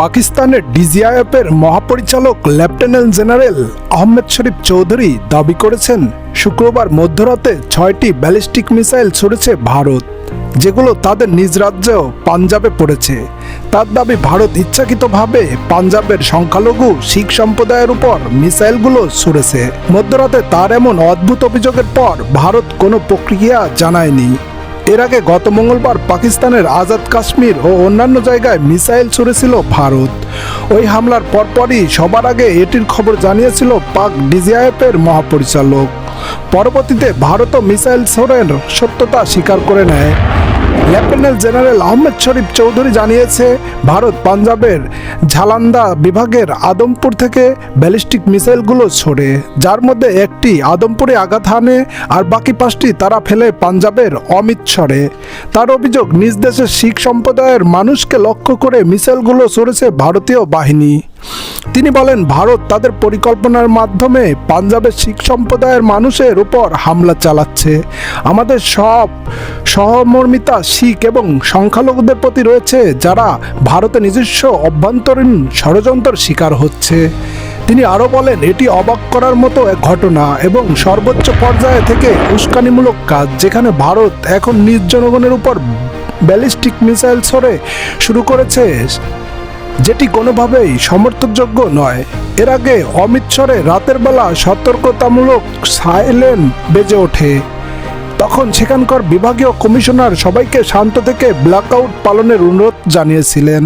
পাকিস্তানের ডিজিআইএফের মহাপরিচালক লেফটেন্যান্ট জেনারেল আহমেদ শরীফ চৌধুরী দাবি করেছেন, শুক্রবার মধ্যরাতে ছয়টি ব্যালিস্টিক মিসাইল ছুড়েছে ভারত, যেগুলো তাদের নিজ রাজ্য পাঞ্জাবে পড়েছে। তার দাবি, ভারত ইচ্ছাকৃতভাবে পাঞ্জাবের সংখ্যালঘু শিখ সম্প্রদায়ের উপর মিসাইলগুলো ছুড়েছে। মধ্যরাতে তার এমন অদ্ভুত অভিযোগের পর ভারত কোনো প্রক্রিয়া জানায়নি। এর আগে গত মঙ্গলবার পাকিস্তানের আজাদ কাশ্মীর ও অন্যান্য জায়গায় মিসাইল ছুড়েছিল ভারত। ওই হামলার পরপরই সবার আগে এটির খবর জানিয়েছিল পাক ডিজিআইএফের মহাপরিচালক। পরবর্তীতে ভারতও মিসাইল ছোড়ের সত্যতা স্বীকার করে নেয়। লেফটেন্যান্ট জেনারেল আহমেদ শরীফ চৌধুরী জানিয়েছে, ভারত পাঞ্জাবের ঝালান্দা বিভাগের আদমপুর থেকে ব্যালিস্টিক মিসাইলগুলো ছোড়ে। যার মধ্যে একটি আদমপুরে আঘাত হানে আর বাকি পাঁচটি তারা ফেলে পাঞ্জাবের অমৃতসরে তার অভিযোগ, নিজ দেশের শিখ সম্প্রদায়ের মানুষকে লক্ষ্য করে মিসাইলগুলো ছড়েছে ভারতীয় বাহিনী। তিনি বলেন, ভারত তাদের পরিকল্পনার মাধ্যমে পাঞ্জাবের শিখ সম্প্রদায়ের মানুষের উপর হামলা চালাচ্ছে। আমাদের সব সহমর্মিতা, শিখ এবং সংখ্যালঘুদের প্রতি রয়েছে যারা ভারতে নিজস্ব অভ্যন্তরীণ ষড়যন্ত্রের শিকার হচ্ছে। তিনি আরও বলেন, এটি অবাক করার মতো এক ঘটনা এবং সর্বোচ্চ পর্যায়ে থেকে উস্কানিমূলক কাজ, যেখানে ভারত এখন নিজ জনগণের উপর ব্যালিস্টিক মিসাইল ছড়ে শুরু করেছে, যেটি কোনোভাবেই সমর্থকযোগ্য নয়। এর আগে অমৃতসরে রাতের বেলা সতর্কতামূলক সাইলেন বেজে ওঠে। তখন সেখানকার বিভাগীয় কমিশনার সবাইকে শান্ত থেকে ব্ল্যাকআউট পালনের অনুরোধ জানিয়েছিলেন।